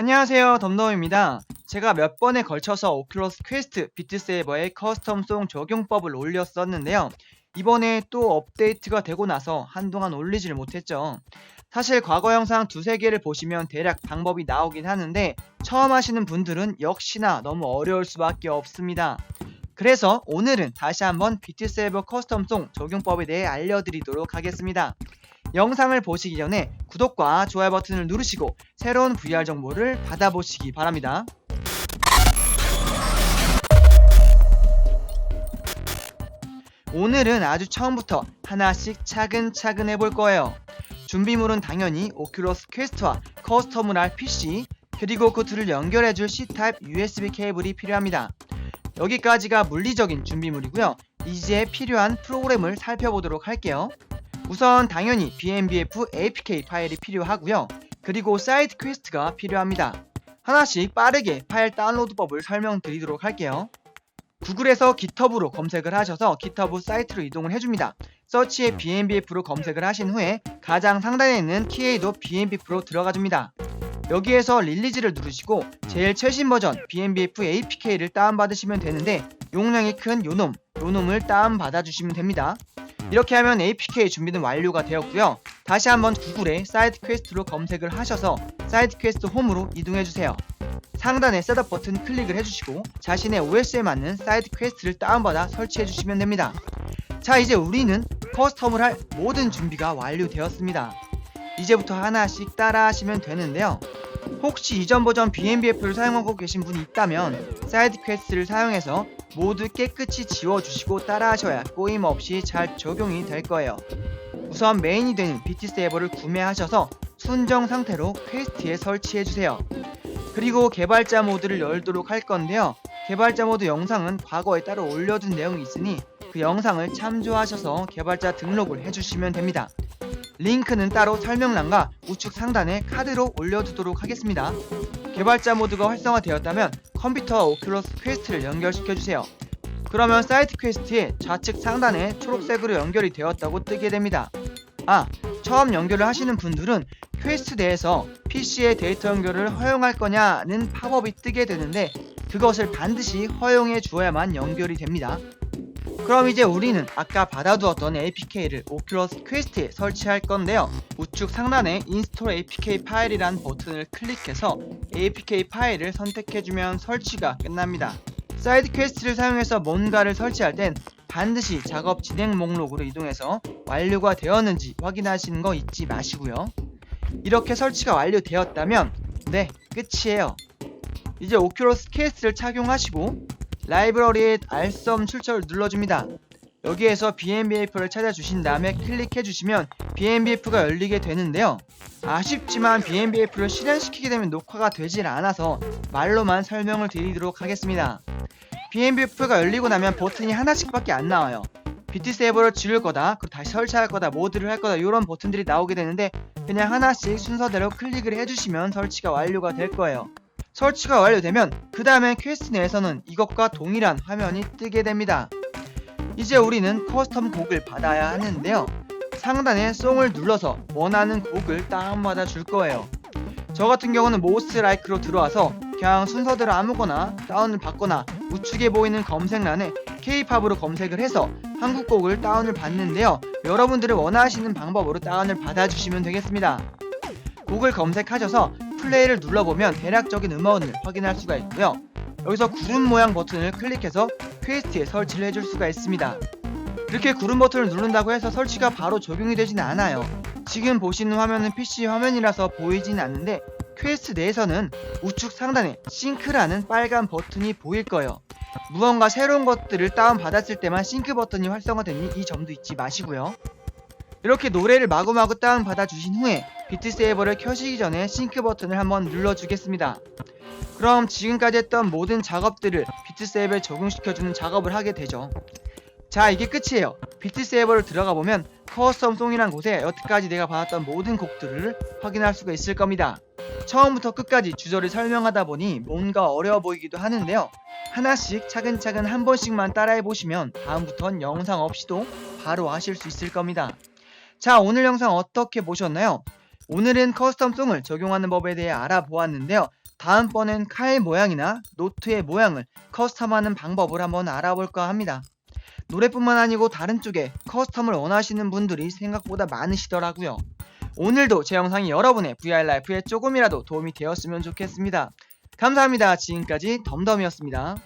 안녕하세요 덤덤입니다. 제가 몇 번에 걸쳐서 오큘러스 퀘스트 비트세이버의 커스텀송 적용법을 올렸었는데요. 이번에 또 업데이트가 되고 나서 한동안 올리지를 못했죠. 사실 과거 영상 두세 개를 보시면 대략 방법이 나오긴 하는데 처음 하시는 분들은 역시나 너무 어려울 수밖에 없습니다. 그래서 오늘은 다시 한번 비트세이버 커스텀송 적용법에 대해 알려드리도록 하겠습니다. 영상을 보시기 전에 구독과 좋아요 버튼을 누르시고 새로운 VR 정보를 받아보시기 바랍니다. 오늘은 아주 처음부터 하나씩 차근차근 해볼 거예요. 준비물은 당연히 오큘러스 퀘스트와 커스텀을 할 PC 그리고 그 둘을 연결해줄 C타입 USB 케이블이 필요합니다. 여기까지가 물리적인 준비물이고요. 이제 필요한 프로그램을 살펴보도록 할게요. 우선 당연히 BMBF APK 파일이 필요하고요. 그리고 사이드 퀘스트가 필요합니다. 하나씩 빠르게 파일 다운로드법을 설명드리도록 할게요. 구글에서 GitHub으로 검색을 하셔서 GitHub 사이트로 이동을 해줍니다. 서치에 BMBF로 검색을 하신 후에 가장 상단에 있는 키에이도 BMBF로 들어가 줍니다. 여기에서 릴리즈를 누르시고 제일 최신 버전 BMBF APK를 다운받으시면 되는데 용량이 큰 요놈, 요놈을 다운받아 주시면 됩니다. 이렇게 하면 APK 준비는 완료가 되었고요. 다시 한번 구글에 사이드 퀘스트로 검색을 하셔서 사이드 퀘스트 홈으로 이동해 주세요. 상단의 셋업 버튼 클릭을 해주시고 자신의 OS에 맞는 사이드 퀘스트를 다운받아 설치해 주시면 됩니다. 자 이제 우리는 커스텀을 할 모든 준비가 완료되었습니다. 이제부터 하나씩 따라 하시면 되는데요. 혹시 이전 버전 BMBF를 사용하고 계신 분이 있다면 사이드 퀘스트를 사용해서 모두 깨끗이 지워주시고 따라하셔야 꼬임 없이 잘 적용이 될 거예요. 우선 메인이 되는 BT세이버를 구매하셔서 순정 상태로 퀘스트에 설치해주세요. 그리고 개발자 모드를 열도록 할 건데요. 개발자 모드 영상은 과거에 따로 올려둔 내용이 있으니 그 영상을 참조하셔서 개발자 등록을 해주시면 됩니다. 링크는 따로 설명란과 우측 상단에 카드로 올려두도록 하겠습니다. 개발자 모드가 활성화되었다면 컴퓨터와 오큘러스 퀘스트를 연결시켜주세요. 그러면 사이트 퀘스트의 좌측 상단에 초록색으로 연결이 되었다고 뜨게 됩니다. 아, 처음 연결을 하시는 분들은 퀘스트 내에서 PC의 데이터 연결을 허용할 거냐는 팝업이 뜨게 되는데 그것을 반드시 허용해 주어야만 연결이 됩니다. 그럼 이제 우리는 아까 받아두었던 APK를 오큘러스 퀘스트에 설치할 건데요. 우측 상단에 인스톨 APK 파일이란 버튼을 클릭해서 APK 파일을 선택해주면 설치가 끝납니다. 사이드 퀘스트를 사용해서 뭔가를 설치할 땐 반드시 작업 진행 목록으로 이동해서 완료가 되었는지 확인하시는 거 잊지 마시고요. 이렇게 설치가 완료되었다면 네 끝이에요. 이제 오큘러스 퀘스트를 착용하시고 라이브러리에 알썸 출처를 눌러줍니다. 여기에서 BMBF를 찾아주신 다음에 클릭해주시면 BMBF가 열리게 되는데요. 아쉽지만 BMBF를 실행시키게 되면 녹화가 되질 않아서 말로만 설명을 드리도록 하겠습니다. BMBF가 열리고 나면 버튼이 하나씩밖에 안 나와요. 비트세이버를 지울 거다, 그리고 다시 설치할 거다, 모드를 할 거다 이런 버튼들이 나오게 되는데 그냥 하나씩 순서대로 클릭을 해주시면 설치가 완료가 될 거예요. 설치가 완료되면 그 다음에 퀘스트 내에서는 이것과 동일한 화면이 뜨게 됩니다. 이제 우리는 커스텀 곡을 받아야 하는데요. 상단에 송을 눌러서 원하는 곡을 다운받아 줄 거예요. 저 같은 경우는 모스 라이크로 들어와서 그냥 순서대로 아무거나 다운을 받거나 우측에 보이는 검색란에 K-팝으로 검색을 해서 한국 곡을 다운을 받는데요. 여러분들이 원하시는 방법으로 다운을 받아주시면 되겠습니다. 곡을 검색하셔서 플레이를 눌러보면 대략적인 음원을 확인할 수가 있고요. 여기서 구름 모양 버튼을 클릭해서 퀘스트에 설치를 해줄 수가 있습니다. 이렇게 구름 버튼을 누른다고 해서 설치가 바로 적용이 되지는 않아요. 지금 보시는 화면은 PC 화면이라서 보이진 않는데 퀘스트 내에서는 우측 상단에 싱크라는 빨간 버튼이 보일 거예요. 무언가 새로운 것들을 다운받았을 때만 싱크 버튼이 활성화되니 이 점도 잊지 마시고요. 이렇게 노래를 마구마구 다운받아 주신 후에 비트 세이버를 켜시기 전에 싱크 버튼을 한번 눌러주겠습니다. 그럼 지금까지 했던 모든 작업들을 비트 세이버에 적용시켜주는 작업을 하게 되죠. 자 이게 끝이에요. 비트 세이버를 들어가 보면 커스텀 송이란 곳에 여태까지 내가 받았던 모든 곡들을 확인할 수가 있을 겁니다. 처음부터 끝까지 주저를 설명하다 보니 뭔가 어려워 보이기도 하는데요. 하나씩 차근차근 한 번씩만 따라해 보시면 다음부턴 영상 없이도 바로 하실 수 있을 겁니다. 자 오늘 영상 어떻게 보셨나요? 오늘은 커스텀송을 적용하는 법에 대해 알아보았는데요. 다음번엔 칼 모양이나 노트의 모양을 커스텀하는 방법을 한번 알아볼까 합니다. 노래뿐만 아니고 다른 쪽에 커스텀을 원하시는 분들이 생각보다 많으시더라고요. 오늘도 제 영상이 여러분의 VR 라이프에 조금이라도 도움이 되었으면 좋겠습니다. 감사합니다. 지금까지 덤덤이었습니다.